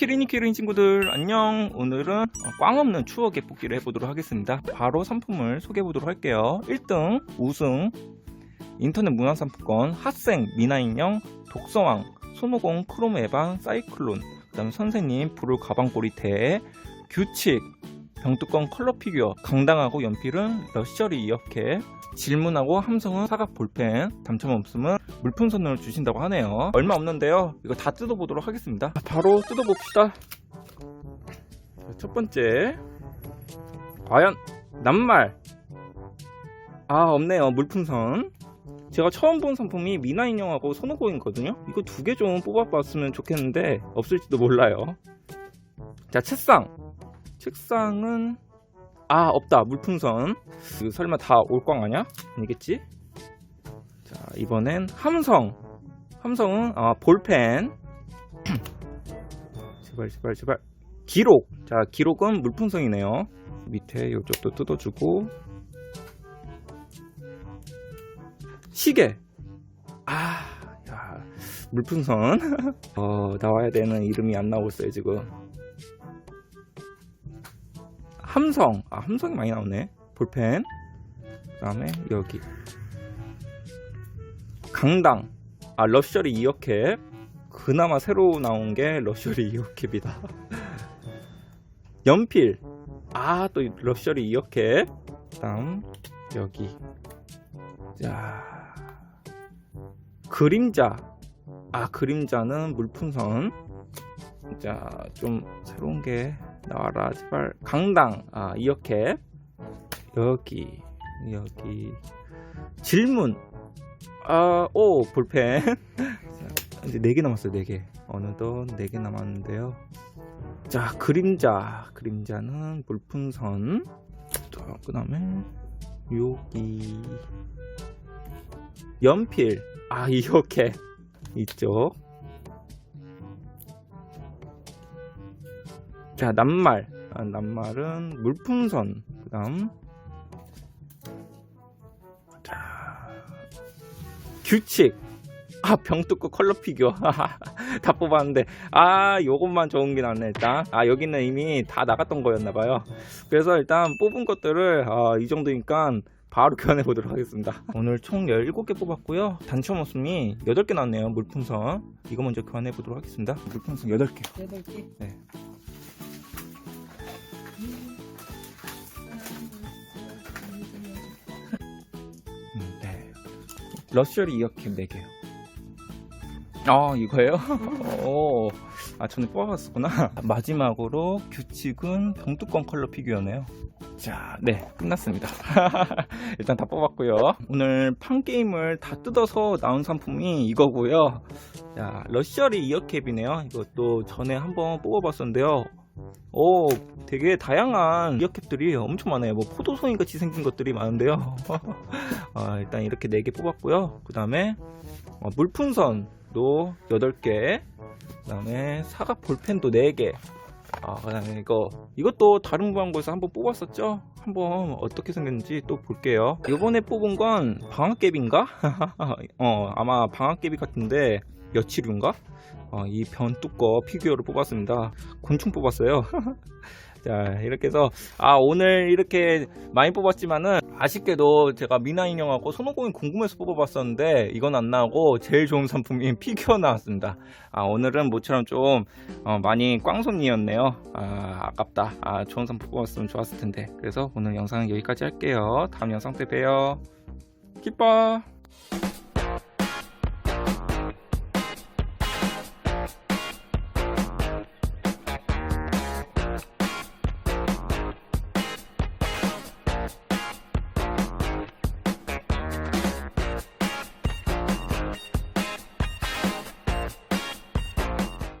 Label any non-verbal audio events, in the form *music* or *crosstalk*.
키리니 키리니 친구들 안녕. 오늘은 꽝 없는 추억의 뽑기를 해보도록 하겠습니다. 바로 상품을 소개해 보도록 할게요. 1등 우승. 인터넷 문화상품권 핫생 미나인형 독서왕 손오공 크롬 에반 사이클론. 그 다음에 선생님 불을 가방꼬리대 규칙 병뚜껑 컬러 피규어 강당하고 연필은 러셔리 이어캡 질문하고 함성은 사각 볼펜 당첨 없으면 물품선을 주신다고 하네요. 얼마 없는데요? 이거 다 뜯어보도록 하겠습니다. 바로 뜯어봅시다. 자, 첫 번째. 과연 낱말. 아 없네요. 물품선. 제가 처음 본 상품이 미나 인형하고 손오공이거든요. 이거 두 개 좀 뽑아봤으면 좋겠는데 없을지도 몰라요. 자 책상 책상은 아 없다. 물풍선. 이거 설마 다 올꽝 아냐? 아니겠지? 자 이번엔 함성. 함성은 아 볼펜. *clears throat* 제발 제발 제발. 기록. 자 기록은 물풍선이네요. 밑에 이쪽도 뜯어주고. 시계. 아 야, 물풍선. *laughs* 어 나와야 되는 이름이 안 나오고 있어요 지금 함성. 아 함성이 많이 나오네. 볼펜. 그 다음에 여기. 강당. 아 러셔리 이어캡. 그나마 새로 나온 게 러셔리 이어캡이다. *laughs* 연필. 아 또 러셔리 이어캡. 그 다음 여기. 자. 그림자. 아 그림자는 물풍선. 자 좀 새로운 게 나와라. 제발 강당. 아 이렇게. 여기 여기. 질문. 아오 볼펜. *laughs* 자, 이제 4개 남았어요 4개. 어느덧 4개 남았는데요. 자 그림자. 그림자는 물풍선. 그 다음에 여기. 연필. 아 이렇게. 이쪽 자 낱말. 아, 낱말은 물풍선. 그 다음 자 규칙. 아 병뚜껑 컬러 피규어. *laughs* 다 뽑았는데. 아 요것만 좋은 게 나왔네 일단. 아 여기는 이미 다 나갔던 거였나 봐요. 그래서 일단 뽑은 것들을 아, 이 정도니까 바로 *laughs* 교환해 보도록 하겠습니다. 오늘 총 17개 뽑았고요. 단첨 없음이 8개 나왔네요 물풍선. 이거 먼저 교환해 보도록 하겠습니다. 물풍선 8개. 여덟 개. 네. 러셔리 이어캡 4개요. 아, 이거예요? 오, *laughs* 아, 전에 뽑아봤었구나. *laughs* 마지막으로 규칙은 병뚜껑 컬러 피규어네요. 자, 네, 끝났습니다. *laughs* 일단 다 뽑았고요. 오늘 판 게임을 다 뜯어서 나온 상품이 이거고요. 자, 러셔리 이어캡이네요. 이것도 전에 한번 뽑아봤었는데요. 오, 되게 다양한 이어캡들이 엄청 많아요. 뭐 포도송이 같이 생긴 것들이 많은데요. *laughs* 아, 일단 이렇게 4개 뽑았고요. 그 다음에 물풍선도 8개. 그 다음에 사각 볼펜도 4개. 아, 그 다음에 이거, 이것도 다른 무한고에서 한번 뽑았었죠? 한번 어떻게 생겼는지 또 볼게요. 이번에 뽑은 건 방학개비인가? *laughs* 어, 아마 방학개비 같은데, 여치류인가? 어, 이 변뚜꺼 피규어를 뽑았습니다. 곤충 뽑았어요. *laughs* 자, 이렇게 해서, 아, 오늘 이렇게 많이 뽑았지만은, 아쉽게도 제가 미나 인형하고 손오공이 궁금해서 뽑아봤었는데, 이건 안 나오고, 제일 좋은 상품인 *laughs* 피규어 나왔습니다. 아, 오늘은 모처럼 좀, 어, 많이 꽝손이었네요. 아, 아깝다. 아, 좋은 상품 뽑았으면 좋았을 텐데. 그래서 오늘 영상은 여기까지 할게요. 다음 영상 때 봬요. 기뻐!